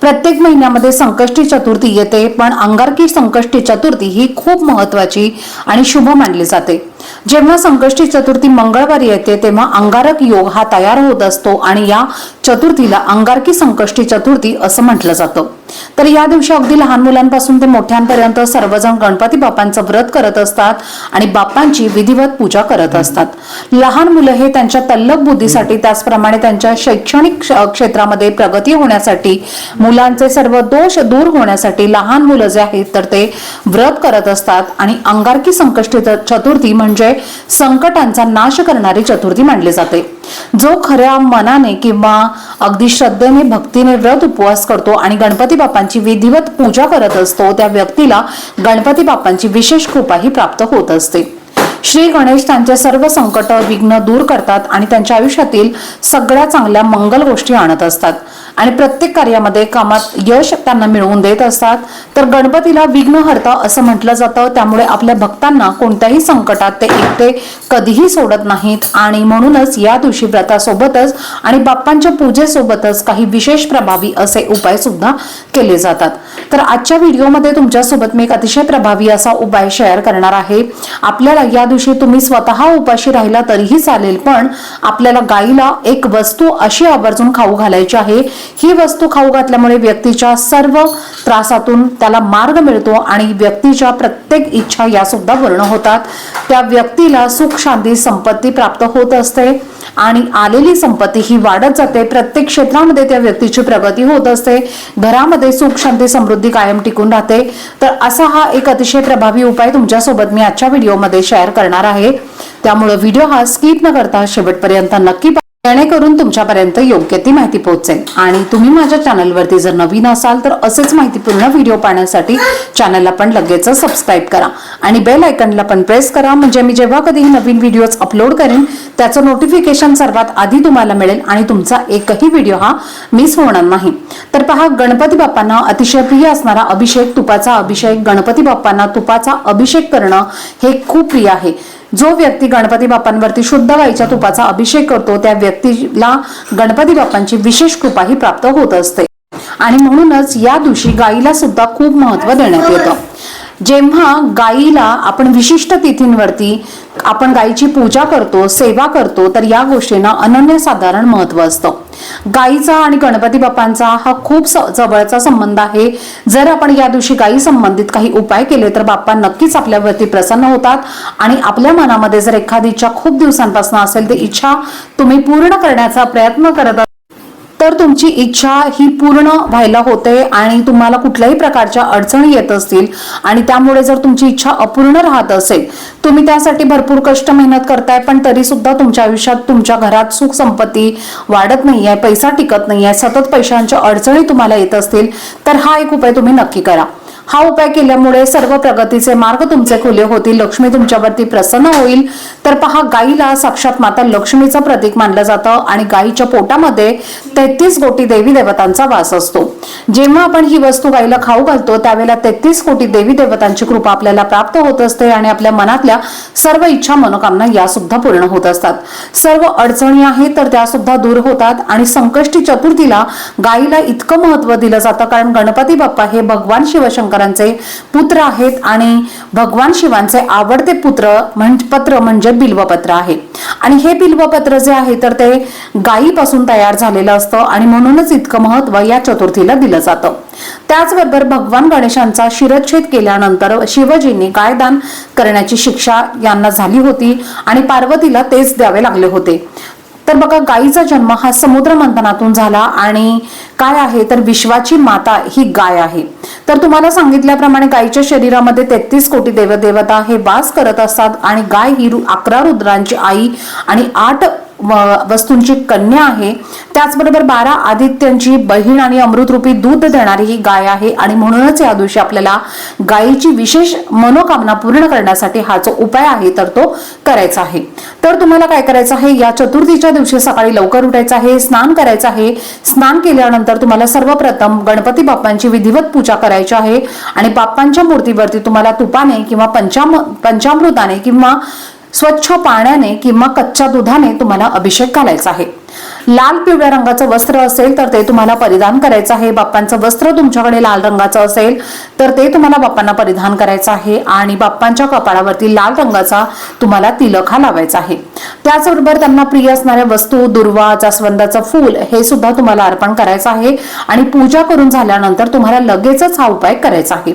प्रत्येक महिन्यामध्ये संकष्टी चतुर्थी येते पण अंगारकी संकष्टी चतुर्थी ही खूप महत्वाची आणि शुभ मानली जाते. जेव्हा संकष्टी चतुर्थी मंगळवारी येते तेव्हा अंगारक योग हा तयार होत असतो आणि या चतुर्थीला अंगारकी संकष्टी चतुर्थी असं म्हटलं जातं. तर या दिवशी अगदी लहान मुलांपासून ते मोठ्यांपर्यंत सर्वजण गणपती बाप्पांचं व्रत करत असतात आणि बाप्पांची विधिवत पूजा करत असतात. लहान मुलं हे त्यांच्या तल्लक बुद्धीसाठी त्याचप्रमाणे त्यांच्या शैक्षणिक क्षेत्रामध्ये प्रगती होण्यासाठी मुलांचे सर्व दोष दूर होण्यासाठी लहान मुलं जे आहेत तर ते व्रत करत असतात. आणि अंगारकी संकष्टी चतुर्थी म्हणजे संकटांचा नाश करणारी चतुर्थी मानली जाते. जो खऱ्या मनाने किंवा अगदी श्रद्धेने भक्तीने व्रत उपवास करतो आणि गणपती बाप्पांची विधिवत पूजा करत असतो त्या व्यक्तीला गणपती बाप्पांची विशेष कृपाही प्राप्त होत असते. श्री गणेश त्यांचे सर्व संकट विघ्न दूर करतात आणि त्यांच्या आयुष्यातील सगळ्या चांगल्या मंगल गोष्टी आणत असतात. आणि प्रत्येक कार्यामध्ये कामात यश त्यांना मिळवून देत असतात. तर गणपतीला विघ्नहर्ता असं म्हटलं जातं. त्यामुळे आपल्या भक्तांना कोणत्याही संकटात ते एकटे कधीही सोडत नाहीत. आणि म्हणूनच या दिवशी व्रतासोबतच आणि बाप्पांच्या पूजेसोबतच काही विशेष प्रभावी असे उपाय सुद्धा केले जातात. तर आजच्या व्हिडिओमध्ये तुमच्यासोबत मी एक अतिशय प्रभावी असा उपाय शेअर करणार आहे. आपल्याला या दिवशी तुम्ही स्वतः उपाशी राहिला तरीही चालेल पण आपल्याला गाईला एक वस्तू अशी आवर्जून खाऊ घालायची आहे. ही वस्तू खाऊ घातल्यामुळे व्यक्तीच्या सर्व त्रासातून त्याला मार्ग मिळतो आणि व्यक्तीच्या प्रत्येक इच्छा या सुद्धा पूर्ण होतात. त्या व्यक्तीला सुख शांती संपत्ती प्राप्त होत असते. आणि आलेली संपत्ती ही वाढत जाते. प्रत्येक क्षेत्रामध्ये त्या व्यक्तीची प्रगती होत असते. घरामध्ये सुख शांती समृद्धी कायम टिकून राहते. तर असा हा एक अतिशय प्रभावी उपाय तुमच्यासोबत मी आजच्या व्हिडिओमध्ये शेअर करणार आहे. त्यामुळे व्हिडिओ हा स्किप न करता शेवटपर्यंत नक्की जेणेकरून तुमच्यापर्यंत योग्य ती माहिती पोहोचेल. आणि तुम्ही माझ्या चॅनलवरती जर नवीन असाल तर असेच माहितीपूर्ण व्हिडिओ पाहण्यासाठी चॅनलला पण लगेच सबस्क्राईब करा. आणि बेल आयकनला पण प्रेस करा म्हणजे मी जेव्हा कधीही नवीन व्हिडिओज अपलोड करेन त्याचं नोटिफिकेशन सर्वात आधी तुम्हाला मिळेल आणि तुमचा एकही व्हिडिओ हा मिस होणार नाही. तर पहा गणपती बाप्पांना अतिशय प्रिय असणारा अभिषेक तुपाचा अभिषेक गणपती बाप्पांना तुपाचा अभिषेक करणं हे खूप प्रिय आहे. जो व्यक्ती गणपती बाप्पांवरती शुद्ध गाईच्या तुपाचा अभिषेक करतो त्या व्यक्तीला गणपती बाप्पांची विशेष कृपाही प्राप्त होत असते. आणि म्हणूनच या दिवशी गाईला सुद्धा खूप महत्त्व देण्यात येतं. जेव्हा गाईला आपण विशिष्ट तिथींवरती आपण गाईची पूजा करतो सेवा करतो तर या गोष्टींना अनन्यसाधारण महत्त्व असतं. गाईचा आणि गणपती बाप्पांचा हा खूप स- जवळचा संबंध आहे. जर आपण या दिवशी गायी संबंधित काही उपाय केले तर बाप्पा नक्कीच आपल्यावरती प्रसन्न होतात. आणि आपल्या मनामध्ये जर एखादी इच्छा खूप दिवसांपासून असेल तर इच्छा तुम्ही पूर्ण करण्याचा प्रयत्न करत तर तुमची इच्छा ही पूर्ण व्हायला होते आणि तुम्हाला कुठल्याही प्रकारच्या अडचणी येत असतील आणि त्यामुळे जर तुमची इच्छा अपूर्ण राहत असेल तुम्ही त्यासाठी भरपूर कष्ट मेहनत करताय पण तरी सुद्धा तुमच्या आयुष्यात तुमच्या घरात सुख संपत्ती वाढत आहे पैसा टिकत नाही आहे सतत पैशांच्या अडचणी तुम्हाला येत असतील तर हा एक उपाय तुम्ही नक्की करा. हा उपाय केल्यामुळे सर्व प्रगतीचे मार्ग तुमचे खुले होतील. लक्ष्मी तुमच्यावरती प्रसन्न होईल. तर पहा गाईला साक्षात माता लक्ष्मीचं प्रतीक मानलं जातं आणि गाईच्या पोटामध्ये तेहतीस कोटी देवी देवतांचा वास असतो. जेव्हा आपण ही वस्तू गाईला खाऊ घालतो त्यावेळेला तेहतीस कोटी देवी देवतांची कृपा आपल्याला प्राप्त होत असते आणि आपल्या मनातल्या सर्व इच्छा मनोकामना या सुद्धा पूर्ण होत असतात. सर्व अडचणी आहेत तर त्या सुद्धा दूर होतात आणि संकष्टी चतुर्थीला गाईला इतकं महत्त्व दिलं जातं. कारण गणपती बाप्पा हे भगवान शिवशंकर शिवशंकरांचे पुत्र आहेत आणि भगवान शिवांचे आवडते पुत्र म्हणजे पत्र म्हणजे बिल्वपत्र आहे. आणि हे बिल्वपत्र जे आहे तर ते गायीपासून तयार झालेलं असतं आणि म्हणूनच इतकं महत्त्व या चतुर्थीला दिलं जातं. त्याचबरोबर भगवान गणेशांचा शिरच्छेद केल्यानंतर शिवजींनी गायदान करण्याची शिक्षा यांना झाली होती आणि पार्वतीला तेच द्यावे लागले होते. तर बघा गायीचा जन्म हा समुद्र मंथनातून झाला आणि काय आहे? तर विश्वाची माता ही गाय आहे. तर तुम्हाला सांगितल्याप्रमाणे गायीच्या शरीरामध्ये तेहतीस कोटी देवदेवता हे वास करत असतात आणि गाय ही रु- अकरा रुद्रांची आई आणि आठ वस्तूंची कन्या आहे. त्याचबरोबर बारा आदित्यांची बहीण आणि अमृतरूपी दूध देणारी ही गाय आहे आणि म्हणूनच या दिवशी आपल्याला गायीची विशेष मनोकामना पूर्ण करण्यासाठी हा जो उपाय आहे तर तो करायचा आहे. तर तुम्हाला काय करायचं आहे? या चतुर्थीच्या दिवशी सकाळी लवकर उठायचं आहे स्नान करायचं आहे. स्नान केल्यानंतर तुम्हाला सर्वप्रथम गणपती बाप्पांची विधिवत पूजा करायची आहे आणि बाप्पांच्या मूर्तीवरती तुम्हाला तुपाने किंवा पंचाम पंचामृताने किंवा स्वच्छ पाण्याने किंवा कच्च्या दुधाने तुम्हाला अभिषेक घालायचा आहे. लाल पिवळ्या रंगाचं वस्त्र असेल तर ते तुम्हाला परिधान करायचं आहे. बाप्पांचं वस्त्र तुमच्याकडे लाल रंगाचं असेल तर ते तुम्हाला बाप्पांना परिधान करायचं आहे. आणि बाप्पांच्या कपाळावरती लाल रंगाचा तुम्हाला तिलक हा लावायचा आहे. त्याचबरोबर त्यांना प्रिय असणाऱ्या वस्तू दुर्वा जास्वंदाचं फूल हे सुद्धा तुम्हाला अर्पण करायचं आहे. आणि पूजा करून झाल्यानंतर तुम्हाला लगेचच हा उपाय करायचा आहे.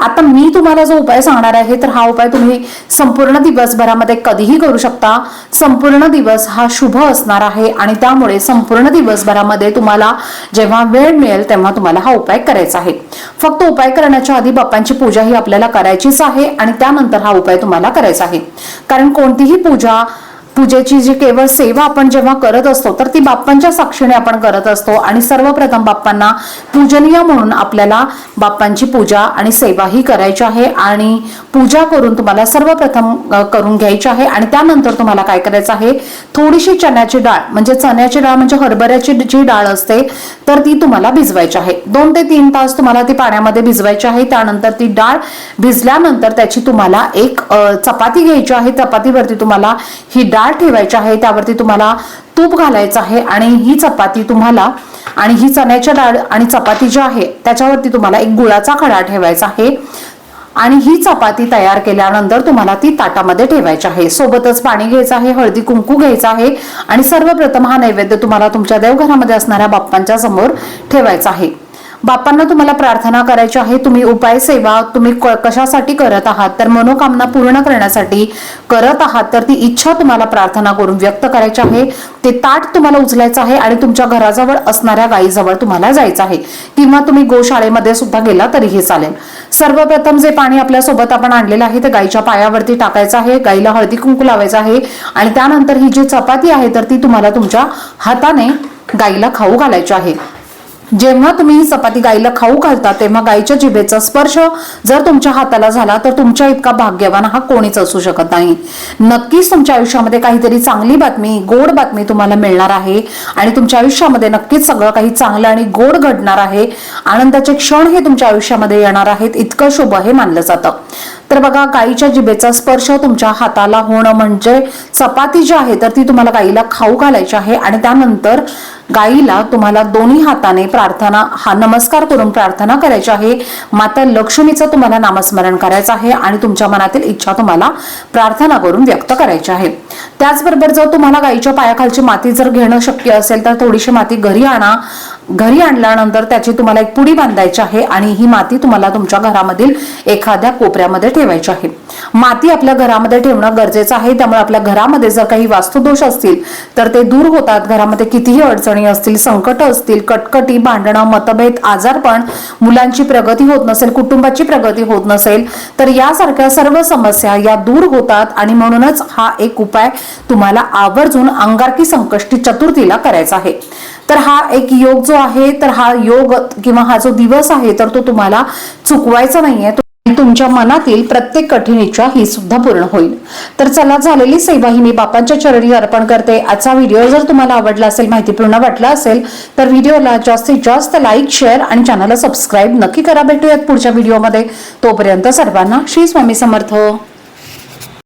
आता मी तुम्हाला जो उपाय सांगणार आहे तर हा उपाय तुम्ही संपूर्ण दिवसभरामध्ये कधीही करू शकता. संपूर्ण दिवस हा शुभ असणार आहे. आणि त्यामुळे संपूर्ण दिवसभरामध्ये तुम्हाला जेव्हा वेळ मिळेल तेव्हा तुम्हाला हा उपाय करायचा आहे. फक्त उपाय करण्याच्या आधी बाप्पांची पूजा ही आपल्याला करायचीच आहे आणि त्यानंतर हा उपाय तुम्हाला करायचा आहे. कारण कोणतीही पूजा पूजेची जी केवळ सेवा आपण जेव्हा करत असतो तर ती बाप्पांच्या साक्षीने आपण करत असतो. आणि सर्वप्रथम बाप्पांना पूजनीय म्हणून आपल्याला बाप्पांची पूजा आणि सेवा ही करायची आहे. आणि पूजा करून तुम्हाला सर्वप्रथम करून घ्यायची आहे. आणि त्यानंतर तुम्हाला काय करायचं आहे? थोडीशी चण्याची डाळ म्हणजे चण्याची डाळ म्हणजे हरभऱ्याची जी डाळ असते तर ती तुम्हाला भिजवायची आहे. दोन ते तीन तास तुम्हाला ती पाण्यामध्ये भिजवायची आहे. त्यानंतर ती डाळ भिजल्यानंतर त्याची तुम्हाला एक चपाती घ्यायची आहे. चपातीवरती तुम्हाला ही डाळ ठेवायची आहे त्यावरती तुम्हाला तूप घालायचं आहे आणि ही चपाती तुम्हाला आणि ही चण्याच्या डाळ आणि चपाती जी आहे त्याच्यावरती तुम्हाला एक गुळाचा खडा ठेवायचा आहे. आणि ही चपाती तयार केल्यानंतर तुम्हाला ती ताटामध्ये ठेवायची आहे. सोबतच पाणी घ्यायचं आहे हळदी कुंकू घ्यायचं आहे आणि सर्वप्रथम हा नैवेद्य तुम्हाला तुमच्या देवघरामध्ये असणाऱ्या बाप्पांच्या समोर ठेवायचा आहे. बाप्पांना तुम्हाला प्रार्थना करायची आहे तुम्ही उपाय सेवा तुम्ही क- कशासाठी करत आहात? तर मनोकामना पूर्ण करण्यासाठी करत आहात तर ती इच्छा तुम्हाला प्रार्थना करून व्यक्त करायची आहे. ते ताट तुम्हाला उचलायचं आहे आणि तुमच्या घराजवळ असणाऱ्या गायीजवळ तुम्हाला जायचं आहे. किंवा तुम्ही गोशाळेमध्ये सुद्धा गेला तरीही चालेल. सर्वप्रथम जे पाणी आपल्यासोबत आपण आणलेलं आहे ते गायीच्या पायावरती टाकायचं आहे गायीला हळदी कुंकू लावायचं आहे आणि त्यानंतर ही जी चपाती आहे तर ती तुम्हाला तुमच्या हाताने गायीला खाऊ घालायची आहे. जेव्हा तुम्ही ही चपाती गायीला खाऊ घालता तेव्हा गायीच्या जिभेचा स्पर्श जर तुमच्या हाताला झाला तर तुमच्या इतका भाग्यवान हा कोणीच असू शकत नाही. नक्कीच तुमच्या आयुष्यामध्ये काहीतरी चांगली बातमी गोड बातमी तुम्हाला मिळणार आहे आणि तुमच्या आयुष्यामध्ये नक्कीच सगळं काही चांगलं आणि गोड घडणार आहे. आनंदाचे क्षण हे तुमच्या आयुष्यामध्ये येणार आहेत. इतकं शुभ हे मानलं जातं. तर बघा गाईच्या जिभेचा स्पर्श तुमच्या हाताला होणं म्हणजे चपाती जी आहे तर ती तुम्हाला गाईला खाऊ घालायची आहे. आणि त्यानंतर गाईला तुम्हाला दोन्ही हाताने प्रार्थना हा नमस्कार करून प्रार्थना करायची आहे. माता लक्ष्मीचं तुम्हाला नामस्मरण करायचं आहे आणि तुमच्या मनातील इच्छा तुम्हाला प्रार्थना करून व्यक्त करायची आहे. त्याचबरोबर जर तुम्हाला गाईच्या पायाखालची माती जर घेणं शक्य असेल तर थोडीशी माती घरी आणा. घरी आणल्यानंतर त्याची तुम्हाला एक पुडी बांधायची आहे आणि ही माती तुम्हाला तुमच्या घरामधील एखाद्या कोपऱ्यामध्ये ठेवायची आहे. माती आपल्या घरामध्ये ठेवणं गरजेचं आहे. त्यामुळे आपल्या घरामध्ये जर काही वास्तुदोष असतील तर ते दूर होतात. घरामध्ये कितीही अडचणी असतील संकट असतील कटकटी भांडणं मतभेद आजारपण मुलांची प्रगती होत नसेल कुटुंबाची प्रगती होत नसेल तर यासारख्या सर्व समस्या या दूर होतात आणि म्हणूनच हा एक उपाय तुम्हाला आवर्जून अंगारकी संकष्टी चतुर्थीला करायचा आहे. तर हा एक योग जो आहे तर हा योग किंवा हा जो दिवस आहे तर तो तुम्हाला चुकवायचा नाहीये. तुमच्या मनातील प्रत्येक कठीण इच्छा ही सुद्धा पूर्ण होईल. तर चला झालेली सेवा ही मी बापांच्या चरणी अर्पण करते. आजचा व्हिडिओ जर तुम्हाला आवडला असेल माहितीपूर्ण वाटला असेल तर व्हिडिओला जास्तीत जास्त लाईक शेअर आणि चॅनलला सबस्क्राईब नक्की करा. भेटूयात पुढच्या व्हिडिओमध्ये. तोपर्यंत सर्वांना श्री स्वामी समर्थ.